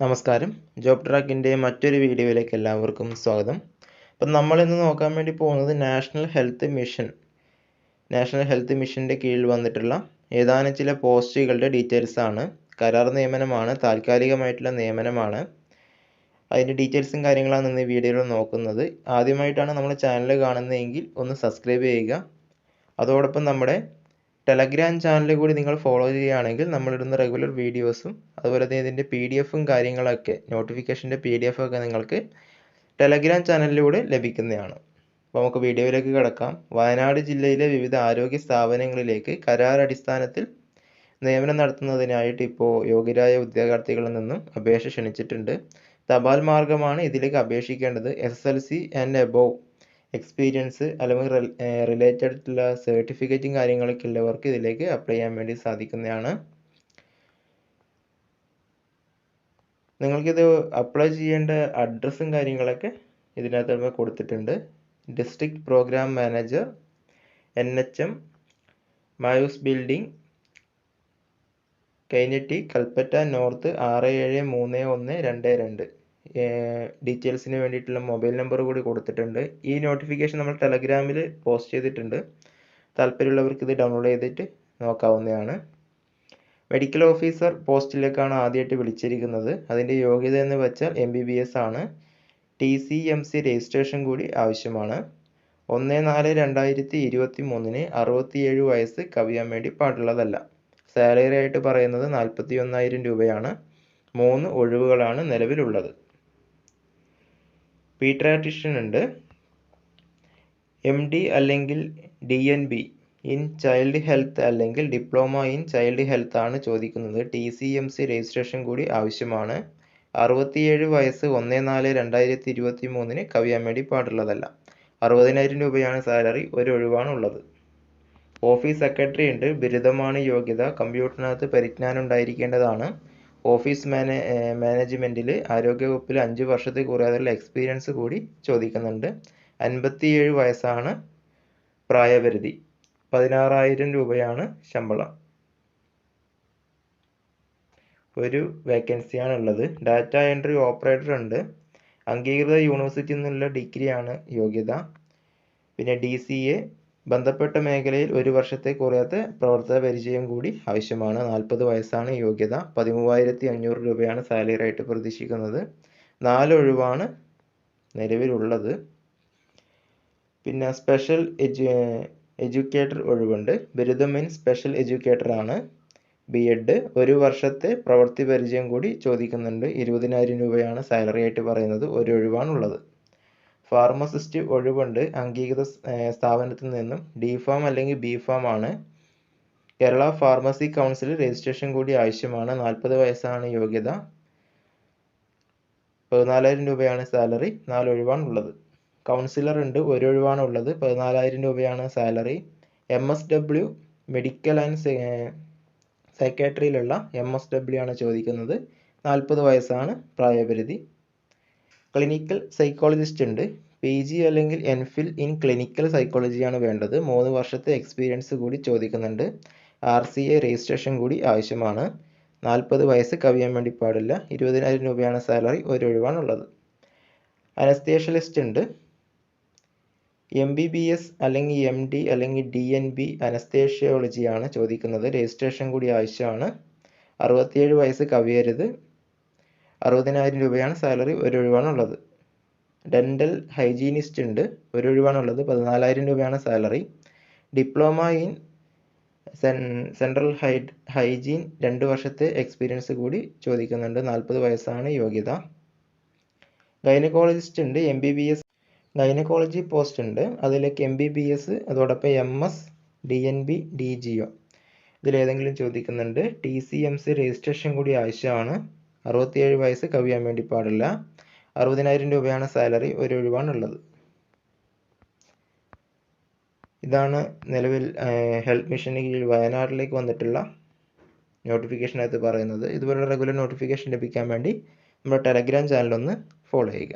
നമസ്കാരം. ജോബ് ട്രാക്കിന്റെ മറ്റൊരു വീഡിയോയിലേക്ക് എല്ലാവർക്കും സ്വാഗതം. അപ്പം നമ്മളിന്ന് നോക്കാൻ വേണ്ടി പോകുന്നത് national health mission. National health മിഷന്റെ കീഴിൽ വന്നിട്ടുള്ള ഏതാനും ചില പോസ്റ്റുകളുടെ ഡീറ്റെയിൽസ് ആണ്. കരാർ നിയമനമാണ് താൽക്കാലികമായിട്ടുള്ള നിയമനമാണ്. അതിന്റെ ഡീറ്റെയിൽസും കാര്യങ്ങളാണ് ഇന്ന് ഈ വീഡിയോയിൽ നോക്കുന്നത്. ആദ്യമായിട്ടാണ് നമ്മൾ ചാനൽ കാണുന്നതെങ്കിൽ ഒന്ന് സബ്സ്ക്രൈബ് ചെയ്യുക. അതോടൊപ്പം നമ്മുടെ ടെലഗ്രാം ചാനൽ കൂടി നിങ്ങൾ ഫോളോ ചെയ്യുകയാണെങ്കിൽ നമ്മളിടുന്ന റെഗുലർ വീഡിയോസും അതുപോലെ തന്നെ ഇതിന്റെ പി ഡി എഫും കാര്യങ്ങളൊക്കെ നോട്ടിഫിക്കേഷന്റെ പി ഡി എഫൊക്കെ നിങ്ങൾക്ക് ടെലഗ്രാം ചാനലിലൂടെ ലഭിക്കുന്നതാണ്. അപ്പോൾ നമുക്ക് വീഡിയോയിലേക്ക് കിടക്കാം. വയനാട് ജില്ലയിലെ വിവിധ ആരോഗ്യ സ്ഥാപനങ്ങളിലേക്ക് കരാർ അടിസ്ഥാനത്തിൽ നിയമനം നടത്തുന്നതിനായിട്ട് ഇപ്പോൾ യോഗ്യരായ ഉദ്യോഗാർത്ഥികളിൽ നിന്നും അപേക്ഷ ക്ഷണിച്ചിട്ടുണ്ട്. തപാൽ മാർഗമാണ് ഇതിലേക്ക് അപേക്ഷിക്കേണ്ടത്. S S L C and above experience അല്ലെങ്കിൽ റിലേറ്റഡ് ആയിട്ടുള്ള സർട്ടിഫിക്കറ്റും കാര്യങ്ങളൊക്കെ ഉള്ളവർക്ക് ഇതിലേക്ക് അപ്ലൈ ചെയ്യാൻ വേണ്ടി സാധിക്കുന്നതാണ്. നിങ്ങൾക്കിത് അപ്ലൈ ചെയ്യേണ്ട അഡ്രസ്സും കാര്യങ്ങളൊക്കെ ഇതിനകത്ത് കൊടുത്തിട്ടുണ്ട്. District programme manager N H M മായൂസ് building Kainatty Kalpetta north ആറ് ഏഴ് മൂന്ന് ഒന്ന് രണ്ട് രണ്ട്. ഡീറ്റെയിൽസിന് വേണ്ടിയിട്ടുള്ള മൊബൈൽ നമ്പർ കൂടി കൊടുത്തിട്ടുണ്ട്. ഈ നോട്ടിഫിക്കേഷൻ നമ്മൾ ടെലഗ്രാമിൽ പോസ്റ്റ് ചെയ്തിട്ടുണ്ട്. താല്പര്യമുള്ളവർക്ക് ഇത് ഡൗൺലോഡ് ചെയ്തിട്ട് നോക്കാവുന്നതാണ്. മെഡിക്കൽ ഓഫീസർ പോസ്റ്റിലേക്കാണ് ആദ്യമായിട്ട് വിളിച്ചിരിക്കുന്നത്. അതിന്റെ യോഗ്യത എന്ന് വെച്ചാൽ എം ബി ബി എസ് ആണ്. T C M C registration കൂടി ആവശ്യമാണ്. ഒന്ന് നാല് രണ്ടായിരത്തി ഇരുപത്തി മൂന്നിന് അറുപത്തിയേഴ് വയസ്സ് കവിയാൻ വേണ്ടി പാടുള്ളതല്ല. സാലറി ആയിട്ട് പറയുന്നത് നാൽപ്പത്തി ഒന്നായിരം രൂപയാണ്. മൂന്ന് ഒഴിവുകളാണ് നിലവിലുള്ളത്. പീട്രാട്രിഷ്യൻ ഉണ്ട് എം ഡി അല്ലെങ്കിൽ D N B in child health അല്ലെങ്കിൽ ഡിപ്ലോമ ഇൻ ചൈൽഡ് ഹെൽത്ത് ആണ് ചോദിക്കുന്നത്. T C M C registration കൂടി ആവശ്യമാണ്. അറുപത്തിയേഴ് വയസ്സ് ഒന്ന് നാല് രണ്ടായിരത്തി ഇരുപത്തി മൂന്നിന് കവിയാൻ വേണ്ടി പാടുള്ളതല്ല. അറുപതിനായിരം രൂപയാണ് സാലറി ഒരു ഒഴിവാണ് ഉള്ളത്. ഓഫീസ് സെക്രട്ടറി ഉണ്ട്. ബിരുദമാണ് യോഗ്യത. കമ്പ്യൂട്ടറിനകത്ത് പരിജ്ഞാനം ഉണ്ടായിരിക്കേണ്ടതാണ്. ഓഫീസ് മാനേ മാനേജ്മെന്റിൽ ആരോഗ്യവകുപ്പിൽ അഞ്ച് വർഷത്തിൽ കുറയാതെയുള്ള എക്സ്പീരിയൻസ് കൂടി ചോദിക്കുന്നുണ്ട്. അൻപത്തിയേഴ് വയസ്സാണ് പ്രായപരിധി. പതിനാറായിരം രൂപയാണ് ശമ്പളം. ഒരു വേക്കൻസിയാണ് ഉള്ളത് ഡാറ്റ എൻട്രി ഓപ്പറേറ്റർ ഉണ്ട് അംഗീകൃത യൂണിവേഴ്സിറ്റിയിൽ നിന്നുള്ള ഡിഗ്രിയാണ് യോഗ്യത. പിന്നെ ഡി സി എ ബന്ധപ്പെട്ട മേഖലയിൽ ഒരു വർഷത്തെ കുറയാത്ത പ്രവർത്തന പരിചയം കൂടി ആവശ്യമാണ്. നാൽപ്പത് വയസ്സാണ് യോഗ്യത. പതിമൂവായിരത്തി അഞ്ഞൂറ് രൂപയാണ് സാലറി ആയിട്ട് പ്രതീക്ഷിക്കുന്നത്. നാല് ഒഴിവാണ് നിലവിലുള്ളത്. പിന്നെ സ്പെഷ്യൽ എജു എഡ്യൂക്കേറ്റർ ഒഴിവുണ്ട്. ബിരുദം ഇൻ സ്പെഷ്യൽ എഡ്യൂക്കേറ്റർ ആണ്. ബി എഡ് ഒരു വർഷത്തെ പ്രവൃത്തി പരിചയം കൂടി ചോദിക്കുന്നുണ്ട്. ഇരുപതിനായിരം രൂപയാണ് സാലറി ആയിട്ട് പറയുന്നത്. ഒരു ഒഴിവാണുള്ളത്. ഫാർമസിസ്റ്റ് ഒഴിവുണ്ട്. അംഗീകൃത സ്ഥാപനത്തിൽ നിന്നും ഡി ഫാം അല്ലെങ്കിൽ ബി ഫാം ആണ്. കേരള ഫാർമസി കൗൺസിൽ രജിസ്ട്രേഷൻ കൂടി ആവശ്യമാണ്. നാൽപ്പത് വയസ്സാണ് യോഗ്യത. പതിനാലായിരം രൂപയാണ് സാലറി. നാല് ഒഴിവാണ് ഉള്ളത്. കൗൺസിലർ ഉണ്ട് ഒരു ഒഴിവാണ് ഉള്ളത്. പതിനാലായിരം രൂപയാണ് salary. M S W medical and സൈക്കാട്രിയിലുള്ള M S W ആണ് ചോദിക്കുന്നത്. നാൽപ്പത് വയസ്സാണ് പ്രായപരിധി. ക്ലിനിക്കൽ സൈക്കോളജിസ്റ്റ് ഉണ്ട്. പി ജി അല്ലെങ്കിൽ ഫിൽ ഇൻ ക്ലിനിക്കൽ സൈക്കോളജിയാണ് വേണ്ടത്. മൂന്ന് വർഷത്തെ എക്സ്പീരിയൻസ് കൂടി ചോദിക്കുന്നുണ്ട്. ആർ സി എ രജിസ്ട്രേഷൻ കൂടി ആവശ്യമാണ്. നാൽപ്പത് വയസ്സ് കവിയാൻ വേണ്ടി പാടില്ല. ഇരുപതിനായിരം രൂപയാണ് സാലറി ഒരു ഒഴിവാണുള്ളത്. അനസ്തേഷ്യലിസ്റ്റ് ഉണ്ട്. എം ബി ബി എസ് അല്ലെങ്കിൽ എം ഡി അല്ലെങ്കിൽ ഡി എൻ ബി അനസ്തേഷ്യോളജിയാണ് ചോദിക്കുന്നത്. രജിസ്ട്രേഷൻ കൂടി ആവശ്യമാണ്. അറുപത്തിയേഴ് വയസ്സ് കവിയരുത്. അറുപതിനായിരം രൂപയാണ് സാലറി ഒരു ഒഴിവാണുള്ളത് ഡെന്റൽ ഹൈജീനിസ്റ്റ് ഉണ്ട് ഒരു ഒഴിവാണുള്ളത് പതിനാലായിരം രൂപയാണ് salary diploma in central high hygiene രണ്ട് വർഷത്തെ എക്സ്പീരിയൻസ് കൂടി ചോദിക്കുന്നുണ്ട്. നാൽപ്പത് വയസ്സാണ് യോഗ്യത. ഗൈനക്കോളജിസ്റ്റ് ഉണ്ട് M B B S gynaecology post ഉണ്ട്. അതിലേക്ക് എം ബി ബി എസ് അതോടൊപ്പം M S D N B D G O ഇതിലേതെങ്കിലും ചോദിക്കുന്നുണ്ട്. T C M C registration കൂടി ആവശ്യമാണ് അറുപത്തിയേഴ് വയസ്സ് കവിയാൻ വേണ്ടി പാടില്ല. അറുപതിനായിരം രൂപയാണ് സാലറി. ഒരു ഒഴിവാണുള്ളത്. ഇതാണ് നിലവിൽ ഹെൽത്ത് മിഷന് കീഴിൽ വയനാട്ടിലേക്ക് വന്നിട്ടുള്ള നോട്ടിഫിക്കേഷനകത്ത് പറയുന്നത്. ഇതുപോലുള്ള റെഗുലർ നോട്ടിഫിക്കേഷൻ ലഭിക്കാൻ വേണ്ടി നമ്മുടെ ടെലഗ്രാം ചാനൽ ഒന്ന് ഫോളോ ചെയ്യുക.